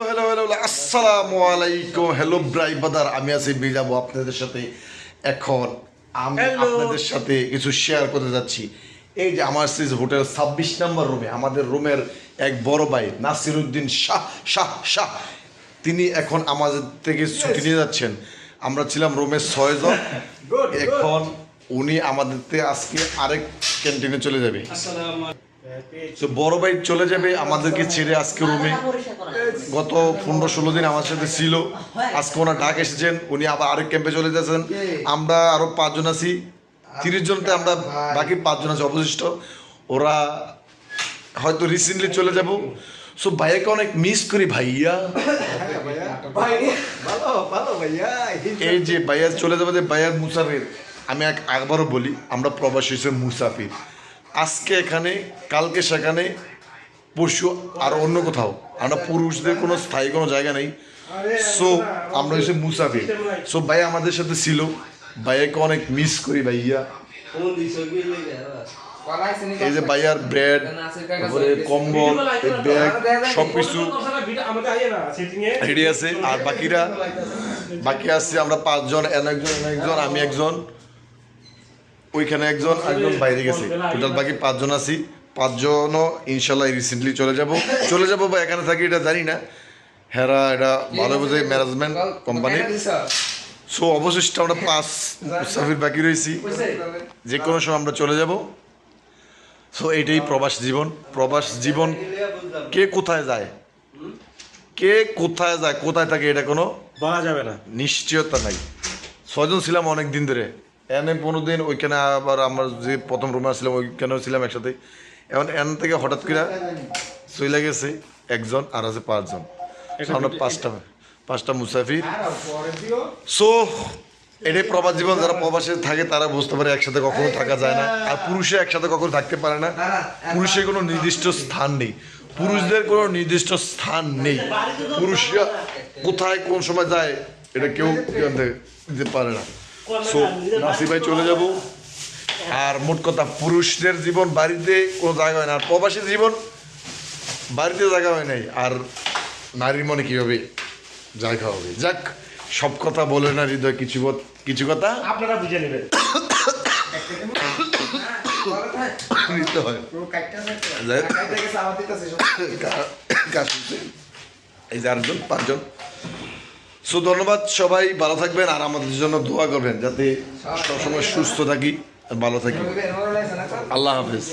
Hello hello আসসালামু আলাইকুম hello ব্রাই বাদার আমি আছি মিজাবু আপনাদের সাথে এখন। আমি আপনাদের সাথে কিছু শেয়ার করতে যাচ্ছি। এই যে আমার সিজ হোটেল ছাব্বিশ নম্বর রুমে আমাদের রুমের এক বড় ভাই নাসির উদ্দিন শাহ শাহ শাহ। তিনি এখন আমাদের থেকে ছুটি নিয়ে যাচ্ছেন। আমরা ছিলাম রুমের ছয়জন এখন উনি আমাদের থেকে আজকে আরেক ক্যান্টিনে চলে যাবে। তো বড় ভাই চলে যাবে আমাদেরকে ছেড়ে আজকে রুমে গত পনেরো ষোলো দিন আমার সাথে ছিল। আজকে ওনার ডাক এসেছেন উনি আবার আরেক ক্যাম্পে চলে যাচ্ছেন আমরা আরও পাঁচজন আছি। তিরিশ জনতে আমরা বাকি পাঁচজন আছি অবশিষ্ট। ওরা হয়তো রিসেন্টলি চলে যাব। সো ভাইয়াকে অনেক মিস করি ভাইয়া। এই যে ভাইয়া চলে যাবে যে ভাইয়ার মুসাফির। আমি এক একবারও বলি আমরা প্রবাসী হিসেবে মুসাফির। আজকে এখানে, কালকে সেখানে, পশু আর অন্য কোথাও। আমরা পুরুষদের কোনো স্থায়ী কোনো জায়গা নেই। সো আমরা হচ্ছে মুসাফির। সো ভাই আমাদের সাথে ছিল। ভাইয়াকে অনেক মিস করি ভাইয়া। এই যে ভাইয়ার ব্রেড তারপরে কম্বল ব্যাগ সব কিছু রেডি আছে? আর বাকিরা? বাকি আছে, আমরা পাঁচজন একজন একজন আমি একজন। ওইখানে একজন একজন বাইরে গেছে। টোটাল বাকি পাঁচজন আছি। পাঁচজনও ইনশাল্লাহ রিসেন্টলি চলে যাব। চলে যাব বা এখানে থাকি এটা জানি না। হেরা এটা ভালো বোঝে ম্যানেজমেন্ট কোম্পানি সো অবশিষ্ট আমরা পাঁচ মুসাফির বাকি রয়েছি। যে কোনো সময় আমরা চলে যাব। সো এটাই প্রবাস জীবন। প্রবাস জীবন কে কোথায় যায়? কে কোথায় যায়? কোথায় থাকে এটা কোনো বলা যাবে না। নিশ্চয়তা নাই। ছয়জন ছিলাম অনেক দিন ধরে। এনে পনেরো দিন ওইখানে আবার আমার যে প্রথম রুমে ছিলাম ওইখানেও ছিলাম একসাথে। এখন এন থেকে হঠাৎ করে চলে গেছে একজন আর আছে পাঁচজন। আমরা পাঁচটা পাঁচটা মুসাফির। সো এটাই প্রবাস জীবন যারা প্রবাসে থাকে তারা বুঝতে পারে একসাথে কখনো থাকা যায় না। আর পুরুষে একসাথে কখনো থাকতে পারে না। পুরুষের কোনো নির্দিষ্ট স্থান নেই। পুরুষদের কোনো নির্দিষ্ট স্থান নেই। পুরুষরা কোথায় কোন সময় যায় এটা কেউ দিতে পারে না। সো নাসি ভাই চলে যাব। আর মোট কথা পুরুষদের জীবন বাড়িতে কোনো জায়গা হয় না আর প্রবাসী জীবন বাড়িতে জায়গা হয় নাই। আর নারীর মনে কীভাবে জায়গা হবে? যাক সব কথা বলে না হৃদয় কিছু কিছু কথা। আপনারা বুঝে নেবেন। নিতে হয়। এই যে আরেকজন পাঁচজন। সো ধন্যবাদ সবাই, ভালো থাকবেন আর আমাদের জন্য দোয়া করবেন যাতে সবসময় সুস্থ থাকি ভালো থাকি। আল্লাহ হাফেজ।